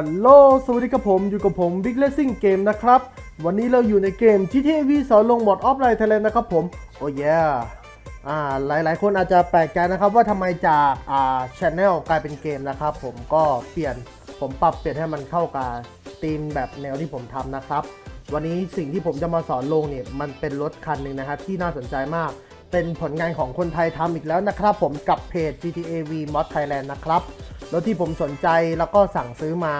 ฮัลโหล สวัสดีครับผม อยู่กับผม Big Racing Game นะครับ วันนี้เราอยู่ในเกม GTA V สอนลงบอดออฟไลน์ไทยแลนด์นะครับผม โอ้ยอ่า หลายๆ คนอาจจะแปลกใจนะครับว่าทำไมจาก อ่าชแนลกลายเป็นเกมนะครับผม ก็เปลี่ยน ผมปรับเปลี่ยนให้มันเข้ากับธีมแบบแนวที่ผมทำนะครับ วันนี้สิ่งที่ผมจะมาสอนลงเนี่ย มันเป็นรถคันหนึ่งนะครับที่น่าสนใจมาก เป็นผลงานของคนไทยทำอีกแล้วนะครับผม กับเพจ GTA V Mod Thailand นะครับ รถที่ผมสนใจแล้วก็สั่งซื้อมา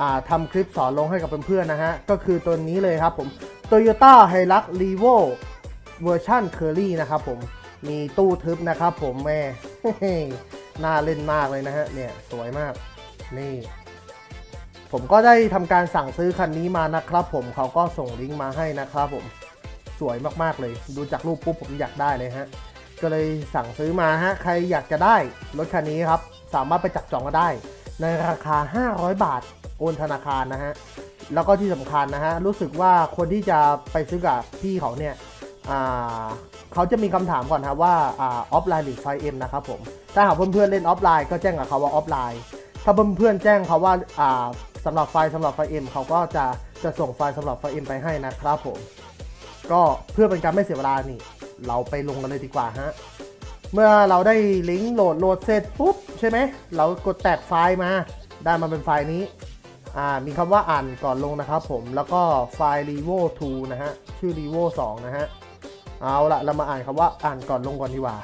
อทำคลิปสอนลงให้กับเพื่อนๆนะฮะ ก็คือตัวนี้เลยครับผม Toyota Hilux Revo เวอร์ชัน Curly นะครับผม มีตู้ทึบนะครับผมแม่น่าเล่นมากเลยนะฮะ เนี่ยสวยมาก นี่ ผมก็ได้ทำการสั่งซื้อคันนี้มานะครับผม เขาก็ส่งลิงก์มาให้นะครับผม สวยมากๆเลย ดูจากรูปปุ๊บผมอยากได้เลยฮะ ก็เลยสั่งซื้อมาฮะ ใครอยากจะได้รถคันนี้ครับ สามารถไปจับจองก็ได้ ในราคา 500 บาทโอนธนาคารนะฮะ แล้วก็ที่สำคัญนะฮะ รู้สึกว่าคนที่จะไปซื้อกับพี่เขาเนี่ยเขาจะมีคำถามก่อนครับว่าออฟไลน์หรือไฟเอ็มนะครับผม ถ้าหากเพื่อนๆเล่นออฟไลน์ก็แจ้งกับเขาว่าออฟไลน์ ถ้าเพื่อนๆแจ้งเขาว่าอ่าสำหรับไฟล์สำหรับไฟเอ็มเขาก็จะจะส่งไฟล์สำหรับไฟเอ็มไปให้นะครับผม ก็เพื่อเป็นการไม่เสียเวลานี่ เราไปลงกันเลยดีกว่าฮะ เมื่อเราได้ลิงก์โหลดโหลดเสร็จปุ๊บใช่ไหมเรากดแตกไฟล์มาได้มาเป็นไฟล์นี้มีคำว่าอ่านก่อนลงนะครับผมแล้วก็ไฟล์ revo 2นะฮะชื่อ revo 2 นะฮะ เอาละเรามาอ่านคำว่าอ่านก่อนลงก่อนดีกว่า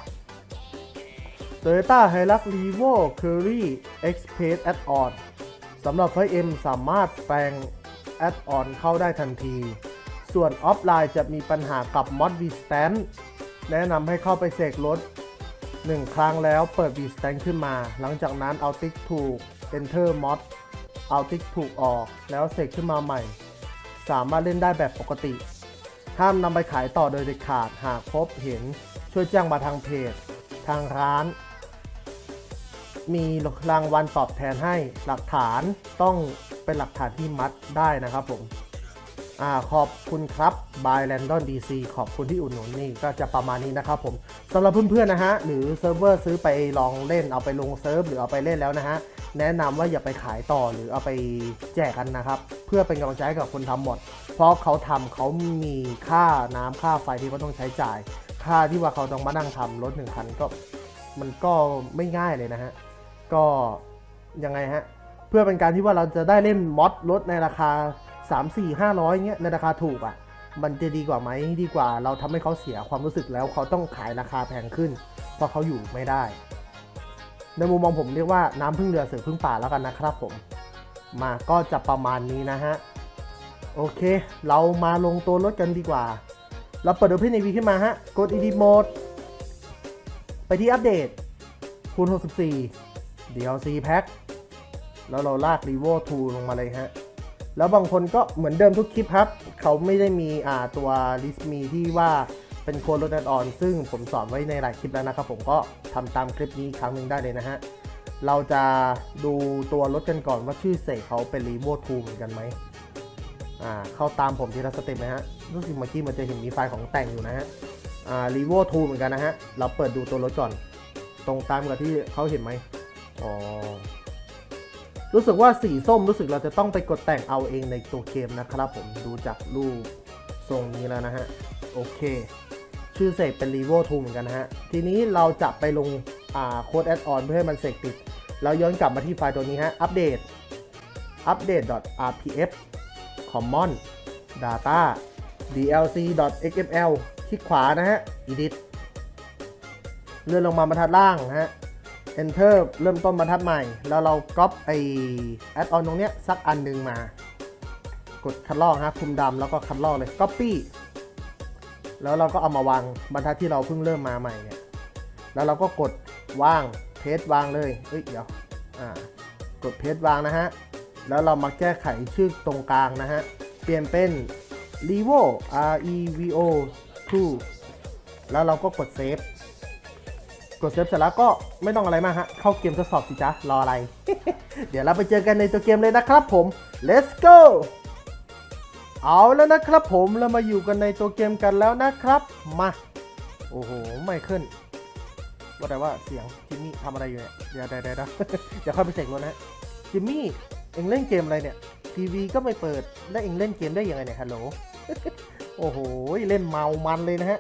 Toyota Hilux Revo Curry Express Add-on สำหรับไฟ M สามารถแปลง Add-on เข้าได้ทันที ส่วนออฟไลน์จะมีปัญหากับ Mod V Stand แนะนำให้เข้าไปเสกรถ 1 ครั้งแล้วเปิด V Stand ขึ้นมา หลังจากนั้นเอาติ๊กถูก Enter Mod เอาติ๊กถูกออกแล้วเสกขึ้นมาใหม่ สามารถเล่นได้แบบปกติ ห้ามนำไปขายต่อโดยเด็ดขาดหากพบเห็นช่วยแจ้งมาทางเพจ ทางร้าน มีรางวัลตอบแทนให้หลักฐานต้องเป็นหลักฐานที่มัดได้นะครับผม อ่าขอบคุณครับบายแลนดอนดีซีขอบคุณที่อุดหนุนนี่ก็จะประมาณนี้นะครับผมสำหรับเพื่อนๆนะฮะหรือเซิร์ฟเวอร์ซื้อไปลองเล่นเอาไปลงเซิร์ฟหรือเอาไปเล่นแล้วนะฮะแนะนำว่าอย่าไปขายต่อหรือเอาไปแจกกันนะครับ เพื่อเป็นกำลังใจกับคนทำหมด เพราะเขาทำเขามีค่าน้ำค่าไฟที่เขาต้องใช้จ่าย ค่าที่ว่าเขาต้องมานั่งทำรถหนึ่งคันก็มันก็ไม่ง่ายเลยนะฮะ ก็ยังไงฮะ เพื่อเป็นการที่ว่าเราจะได้เล่นมอดรถในราคา 3 4 5 0 0เงี้ยในราคาถูกอะ่ะ มันจะดีกว่าไหมดีกว่าเราทำให้เขาเสียความรู้สึกแล้วเขาต้องขายราคาแพงขึ้น เพราะเขาอยู่ไม่ได้ ในมุมมองผมเรียกว่าน้ำพึ่งเรือเสือพึ่งป่าแล้วกันนะครับผม มาก็จะประมาณนี้นะฮะ โอเค เรามาลงตัวรถกันดีกว่า เราเปิด Open AV ขึ้นมาฮะ กด Edit Mode ไปที่อัปเดตคูณ64 DLC Pack แล้วเราลาก Revo 2ลงมาเลยฮะ แล้วบางคนก็เหมือนเดิมทุกคลิปครับ เขาไม่ได้มีอ่าตัว list มีที่ว่าเป็นโค้ดลดแอดออนซึ่งผมสอนไว้ในหลายคลิปแล้วนะครับ ผมก็ทำตามคลิปนี้ครั้งหนึ่งได้เลยนะฮะ เราจะดูตัวรถกันก่อนว่าชื่อเสกเขาเป็น Revo 2เหมือนกันไหมอ่าเข้าตามผมทีละสเต็ปนะฮะรู้สึกเมื่อกี้มันจะเห็นมีไฟล์ของแต่งอยู่นะฮะอ่า Revo 2เหมือนกันนะฮะ เราเปิดดูตัวรถก่อน ตรงตามกับที่เขาเห็นไหมอ๋อ รู้สึกว่าสีส้มรู้สึกเราจะต้องไปกดแต่งเอาเองในตัวเกมนะครับผมดูจากรูปทรงนี้แล้วนะฮะ โอเค ชื่อเสกเป็น r e v o 2เหมือนกันนะฮะ ทีนี้เราจะไปลงโค้ดแอดออนเพื่อให้มันเสกติด แล้วย้อนกลับมาที่ไฟล์ตัวนี้ฮะ อัปเดต update.rpf common data dlc.xml คลิกขวานะฮะ edit เลื่อนลงมาบรรทัดล่างนะฮะ enter เริ่มต้นบรรทัดใหม่ แล้วเราก๊อปไอแอดออนตรงเนี้ยสักอันหนึ่งมา กดคัดลอกฮะคุมดำแล้วก็คัดลอกเลย copy แล้วเราก็เอามาวางบรรทัดที่เราเพิ่งเริ่มมาใหม่เนี่ย แล้วเราก็กดวางเพจวางเลย เอ้ยเดี๋ยว อ่า กดเพจวางนะฮะ แล้วเรามาแก้ไขชื่อตรงกลางนะฮะ เปลี่ยนเป็น revo r e v o 2แล้วเราก็กดเซฟ กดเซฟเสร็จแล้วก็ไม่ต้องอะไรมากฮะ เข้าเกมทดสอบสิจ๊ะ รออะไร เดี๋ยวเราไปเจอกันในตัวเกมเลยนะครับผม let's go เอาแล้วนะครับผมเรามาอยู่กันในตัวเกมกันแล้วนะครับ มา โอ้โห ไม่ขึ้น ว่าแต่ว่าเสียงจิมมี่ทำอะไรอยู่เนี่ย เดี๋ยวเดี๋ยวเดี๋ยวเดี๋ยวเข้าไปเสกรถนะฮะจิมมี่เอ็งเล่นเกมอะไรเนี่ย ทีวีก็ไม่เปิด แล้วเอ็งเล่นเกมได้ยังไงเนี่ยฮัลโหล โอ้โห เล่นเมามันเลยนะฮะ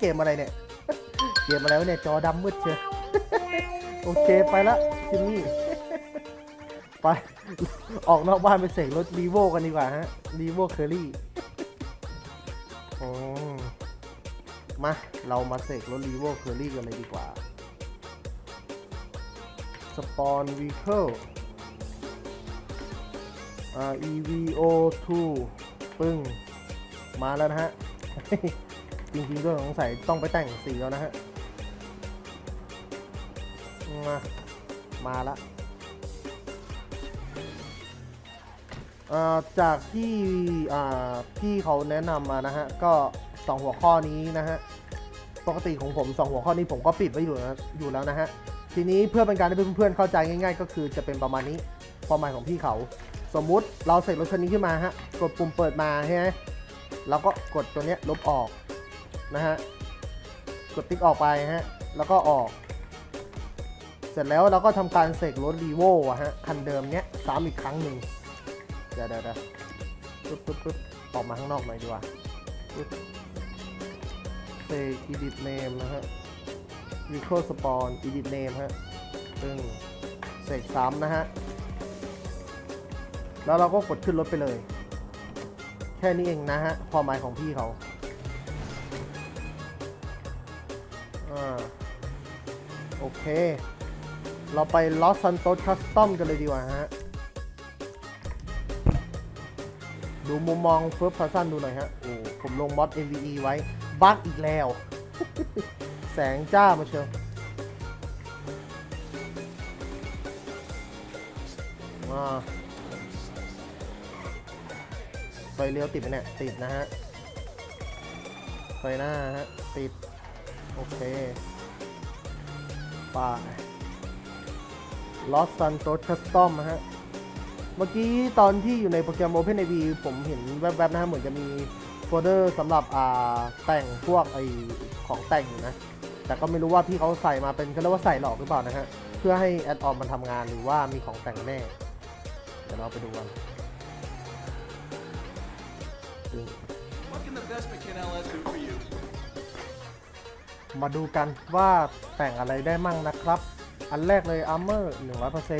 เกมอะไรเนี่ย เกมอะไรวะเนี่ยจอดำมืดเชียวโอเคไปละจิมมี่ไป ออกนอกบ้านไปเสกรถรีโวกันดีกว่าฮะรีโวเคอรี่โอ้มาเรามาเสกรถรีโวเคอรี่กันเลยดีกว่าสปอนวีเคิลอ่า EVO2 ปึ้ง มาแล้วนะฮะ จริงๆก็สงสัยต้องไปแต่งสีแล้วนะฮะ มา มาละจากที่อ่าพี่เขาแนะนำมานะฮะ ก็สองหัวข้อนี้นะฮะ ปกติของผมสองหัวข้อนี้ผมก็ปิดไว้อยู่นะอยู่แล้วนะฮะ ทีนี้เพื่อเป็นการให้เพื่อนๆเข้าใจง่าย ๆ ก็คือจะเป็นประมาณนี้ความหมายของพี่เขา สมมุติเราเสร็จรถคันนี้ขึ้นมาฮะ กดปุ่มเปิดมาใช่ไหมแล้วก็กดตัวเนี้ยลบออกนะฮะ กดติ๊กออกไปฮะ แล้วก็ออก ร็จแล้วเราก็ทำการเสกรถรีโวอะฮะคันเดิมเนี้ยซ้ำอีกครั้งหนึ่งเดี๋ยวเดี๋ยวเดี๋ยวปึ๊บปึ๊บปึ๊บออกมาข้างนอกหน่อยดีกว่าปึ๊บเสก edit name นะฮะ recall spawn edit name ฮะซึ่งเสกซ้ำนะฮะแล้วเราก็กดขึ้นรถไปเลย แค่นี้เองนะฮะความหมายของพี่เขาอ่าโอเค เราไป Los Santos Custom กันเลยดีกว่าฮะ ดูมุมมอง First Person ดูหน่อยฮะ โอ้ผมลงมอด MVE ไว้ บั๊กอีกแล้ว แสงจ้ามาเชียวอ่าไฟเลี้ยวติดไหมเนี่ย ติดนะฮะไฟหน้าฮะ ติด โอเคไป่า Los Santos Custom นะฮะ เมื่อกี้ตอนที่อยู่ในโปรแกรม OpenAV ผมเห็นแวบๆนะฮะ เหมือนจะมีโฟลเดอร์สำหรับอ่าแต่งพวกไอของแต่งอยู่นะ แต่ก็ไม่รู้ว่าพี่เขาใส่มาเป็นเขาเรียกว่าใส่หลอกหรือเปล่านะฮะ เพื่อให้แอดออนมันทำงานหรือว่ามีของแต่งแน่ เดี๋ยวเราไปดูกัน What can the Vespa LS do for you? มาดูกันว่าแต่งอะไรได้มั่งนะครับ อันแรกเลย Armor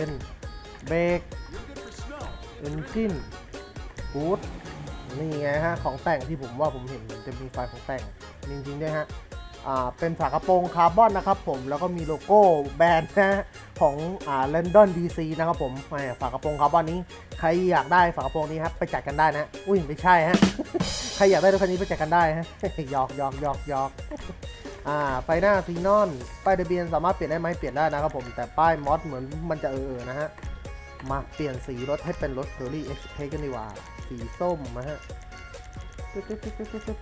100%เบรก You're good for snow. เอนจินบูทนี่ไงฮะ ของแต่งที่ผมว่าผมเห็นมันจะมีไฟล์ของแต่ง จริงๆด้วยฮะอ่าเป็นฝากระโปรงคาร์บอนนะครับผมแล้วก็มีโลโก้แบรนด์นะของอ่า London DC นะครับผมแหมฝากระโปรงคาร์บอนนี้ ใครอยากได้ฝากระโปรงนี้ครับไปจัดกันได้นะ อุ้ยไม่ใช่ฮะ ใครอยากได้รถคันนี้ไปจัดกันได้ฮะหยอกหยอกหยอกหยอก อ่าไฟหน้าซีนอน ป้ายทะเบียนสามารถเปลี่ยนได้ไหมเปลี่ยนได้นะครับผม แต่ป้ายมอสเหมือนมันจะเออๆนะฮะ มาเปลี่ยนสีรถให้เป็นรถ c u r r y Express กันดีกว่า สีส้มนะฮะตึ๊ดตึ๊ดตึ๊ดตึ๊ดตึ๊ด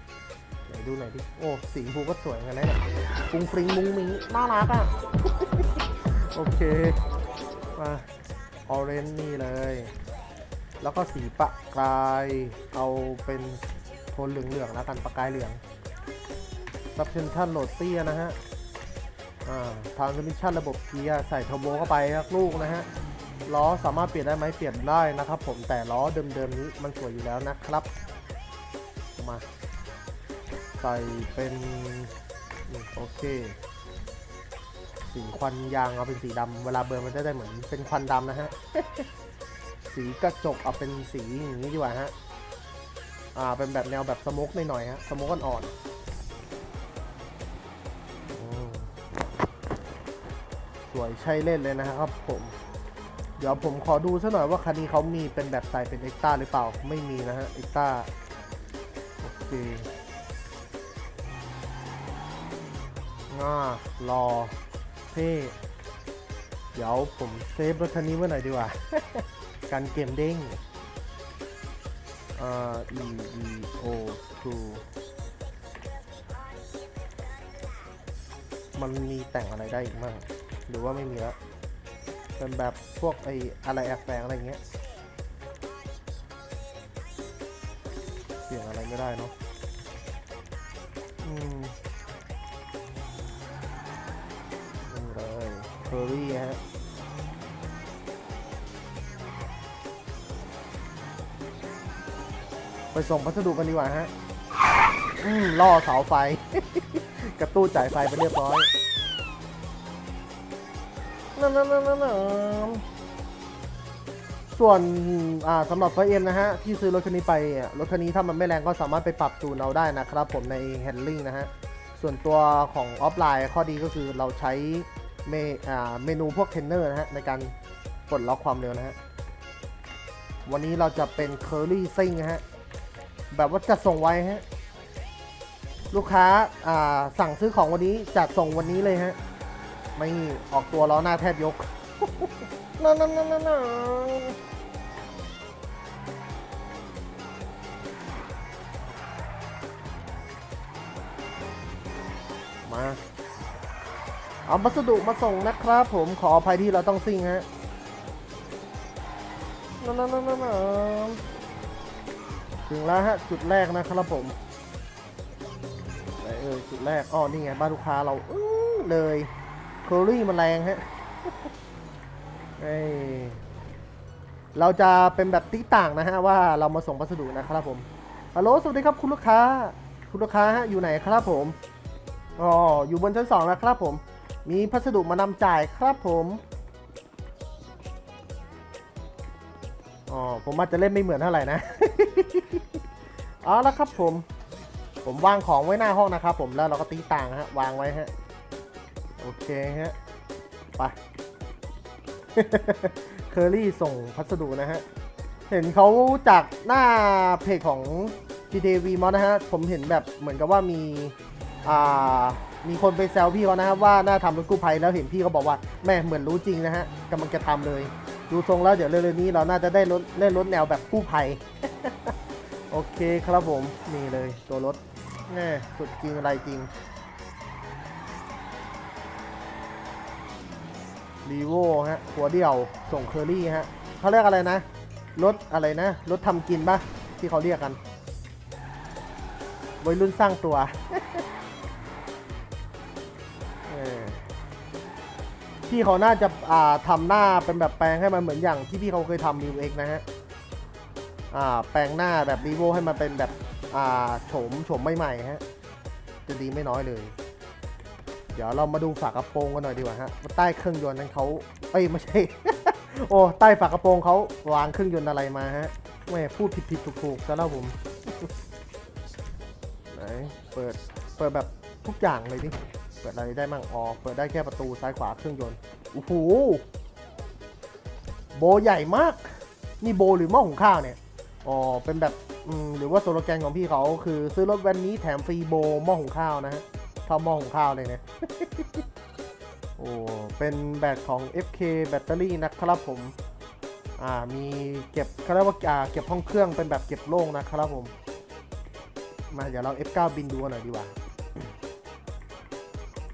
ไหนดูหน่อยดิ โอ้ สีชมพูก็สวยเหมือนกันนะเนี่ยปุงฟริงมุงมิงน่ารักอะ โอเค มาออเรนนี่เลย แล้วก็สีปะกาย เอาเป็นโทนเหลืองๆแล้วกันปะกายเหลือง suspension โหลดเตี้ยนะฮะอ่า transmission ระบบเกียร์ใส่เทอร์โบเข้าไปครับลูกนะฮะล้อสามารถเปลี่ยนได้ไหมเปลี่ยนได้นะครับ ผมแต่ล้อเดิมๆนี้มันสวยอยู่แล้วนะครับมาใส่เป็นโอเค สีควันยางเอาเป็นสีดำเวลาเบิร์นมันจะได้เหมือนเป็นควันดำนะฮะสีกระจกเอาเป็นสีอย่างนี้ดีกว่าฮะอ่าเป็นแบบแนวแบบสโมกหน่อยๆฮะสโมกอ่อนๆ วยใช่เล่นเลยนะครับผม เดี๋ยวผมขอดูซะหน่อยว่าคันนี้เขามีเป็นแบบใส่เป็นเอ็กต้าหรือเปล่า ไม่มีนะฮะเอ็กต้าโอเคง่ารอเท่เดี๋ยวผมเซฟรถคันนี้ไว้หน่อยดีกว่ากันเกมเด้งอ่า e e o 2มันมีแต่งอะไรได้อีกบ้าง หรือว่าไม่มีแล้ว เป็นแบบพวกไอ้อะไรแอบแฝงอะไรเงี้ย เปลี่ยนอะไรไม่ได้เนาะ อืมเลยเคอรี่ฮะไปส่งพัสดุกันดีกว่าฮะ อืมล่อเสาไฟ กระตู้จ่ายไฟไปเรียบร้อย นั่นนั่นนั่นส่วนสำหรับไฟเอ็มนะฮะ ที่ซื้อรถคันนี้ไป รถคันนี้ถ้ามันไม่แรงก็สามารถไปปรับจูนเอาได้นะครับผมในแฮนดิ้งนะฮะ ส่วนตัวของออฟไลน์ข้อดีก็คือเราใช้เมเมนูพวกเทนเนอร์นะฮะ ในการปลดล็อกความเร็วนะฮะ วันนี้เราจะเป็นเคอรี่ซิงฮะ แบบว่าจะส่งไว้ฮะ ลูกค้าอ่าสั่งซื้อของวันนี้จัดส่งวันนี้เลยฮะ ไม่ออกตัวล้อหน้าแทบยกนั่นนั่นนั่นนั่นมาเอาพัสดุมาส่งนะครับผมขออภัยที่เราต้องซิ่งฮะนั่นนั่นนั่นถึงแล้วฮะ จุดแรกนะครับผมเออจุดแรกอ้อนี่ไงบ้านลูกค้าเราเลย เคอรี่มันแรงฮะเอ้เราจะเป็นแบบติ๊กต่างนะฮะว่าเรามาส่งพัสดุนะครับผมฮัลโหลสวัสดีครับคุณลูกค้า คุณลูกค้าฮะอยู่ไหนครับผมอ๋ออยู่บนชั้นสองนะครับผม มีพัสดุมานำจ่ายครับผมอ๋อผมอาจจะเล่นไม่เหมือนเท่าไหร่นะเอาละครับผม ผมวางของไว้หน้าห้องนะครับผมแล้วเราก็ตีต่างฮะวางไว้ฮะ โอเคฮะ ไป เคอรี่ส่งพัสดุนะฮะ เห็นเขาจากหน้าเพจของ GTV Mod นะฮะ ผมเห็นแบบเหมือนกับว่ามี อ่า มีคนไปแซวพี่เขานะครับว่าหน้าทำรถกู้ภัยแล้วเห็นพี่เขาบอกว่าแม่เหมือนรู้จริงนะฮะกำลังจะทำเลย ดูทรงแล้วเดี๋ยวเร็วๆนี้เราน่าจะได้รถเล่นรถแนวแบบกู้ภัย โอเคครับผม นี่เลยตัวรถแน่สุดจริงอะไรจริง รีโวฮะหัวเดี่ยวส่งเคอรี่ฮะเขาเรียกอะไรนะรถอะไรนะรถทำกินปะที่เขาเรียกกันวัยรุ่นสร้างตัวพี่เขาน่าจะอ่าทำหน้าเป็นแบบแปลงให้มันเหมือนอย่างที่พี่เขาเคยทำมิวเอ็กนะฮะอ่าแปลงหน้าแบบรีโวให้มันเป็นแบบอ่าโฉมโฉมใหม่ๆฮะจะดีไม่น้อยเลย เดี๋ยวเรามาดูฝากระโปรงกันหน่อยดีกว่าฮะใต้เครื่องยนต์นั้นเขาเอ้ยไม่ใช่ โอ้ใต้ฝากระโปรงเขาวางเครื่องยนต์อะไรมาฮะแม่พูดผิดผิดถูกถูกๆซะแล้วผมไหนเปิดเปิดแบบทุกอย่างเลยดิเปิดอะไรได้มั่งอ๋อเปิดได้แค่ประตูซ้ายขวาเครื่องยนต์โอ้โหโบใหญ่มาก นี่โบหรือหม้อหุงข้าวเนี่ยอ๋อเป็นแบบอืมหรือว่าสโลแกนของพี่เขาคือซื้อรถแวนนี้แถมฟรีโบหม้อหุงข้าวนะฮะ เท่าหม้อหุงข้าวเลยเนี่ย โอ้ เป็นแบตของ FK แบตเตอรี่นะครับผม อ่า มีเก็บเขาเรียกว่าอ่าเก็บห้องเครื่องเป็นแบบเก็บโล่งนะครับผม มาเดี๋ยวเรา F9 บินดูหน่อยดีกว่า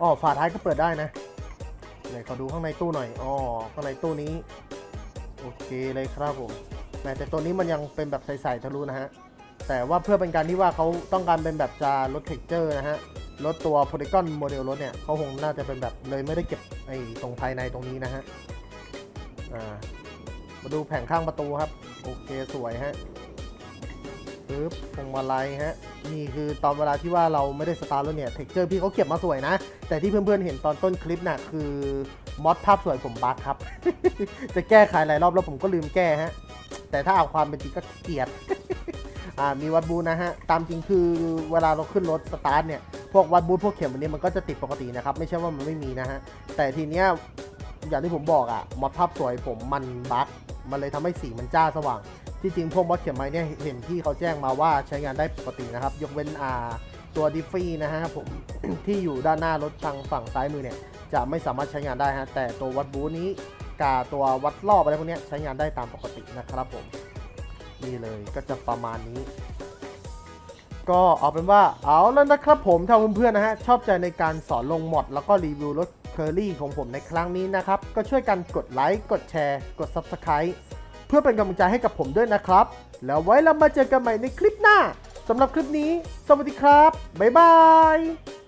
อ๋อฝาท้ายก็เปิดได้นะไหนขอดูข้างในตู้หน่อย อ๋อ ข้างในตู้นี้ โอเคเลยครับผมแม้แต่ตัวนี้มันยังเป็นแบบใสๆทะลุนะฮะ แต่ว่าเพื่อเป็นการที่ว่าเขาต้องการเป็นแบบจะลดเท็กเจอร์นะฮะ ลดตัวโพลีกอนโมเดลรถเนี่ยเขาคงน่าจะเป็นแบบเลยไม่ได้เก็บไอ้ตรงภายในตรงนี้นะฮะมาดูแผงข้างประตูครับ โอเคสวยฮะปึ๊บพวงมาลัยฮะนี่คือตอนเวลาที่ว่าเราไม่ได้สตาร์ทแล้วเนี่ยเท็กเจอร์พี่เขาเก็บมาสวยนะ แต่ที่เพื่อนๆเห็นตอนต้นคลิปน่ะคือมอดภาพสวยผมบั๊กครับ จะแก้ไขหลายรอบแล้วผมก็ลืมแก้ฮะแต่ถ้าเอาความเป็นจริงก็เกลียจอ่า มีวัดบูธนะฮะ ตามจริงคือเวลาเราขึ้นรถสตาร์ทเนี่ย พวกวัดบูธพวกเข็มอันนี้มันก็จะติดปกตินะครับ ไม่ใช่ว่ามันไม่มีนะฮะ แต่ทีเนี้ยอย่างที่ผมบอกอะมอดภาพสวยผมมันบั๊กมันเลยทำให้สีมันจ้าสว่าง ที่จริงพวกมอสเข็มไม้เนี่ยเห็นที่เขาแจ้งมาว่าใช้งานได้ปกตินะครับ ยกเว้นอ่าตัวดิฟฟี่นะฮะผมที่อยู่ด้านหน้ารถทางฝั่งซ้ายมือเนี่ยจะไม่สามารถใช้งานได้ฮะแต่ตัววัดบูธนี้กาตัววัดรอบอะไรพวกนี้ใช้งานได้ตามปกตินะครับผม นี่เลยก็จะประมาณนี้ ก็เอาเป็นว่าเอาแล้วนะครับผมถ้าเพื่อนๆนะฮะชอบใจในการสอนลงมอดแล้วก็รีวิวรถเคอรี่ของผมในครั้งนี้นะครับ ก็ช่วยกันกดไลค์กดแชร์กด Subscribe เพื่อเป็นกำลังใจให้กับผมด้วยนะครับ แล้วไว้เรามาเจอกันใหม่ในคลิปหน้าสำหรับคลิปนี้ สวัสดีครับ บ๊ายบาย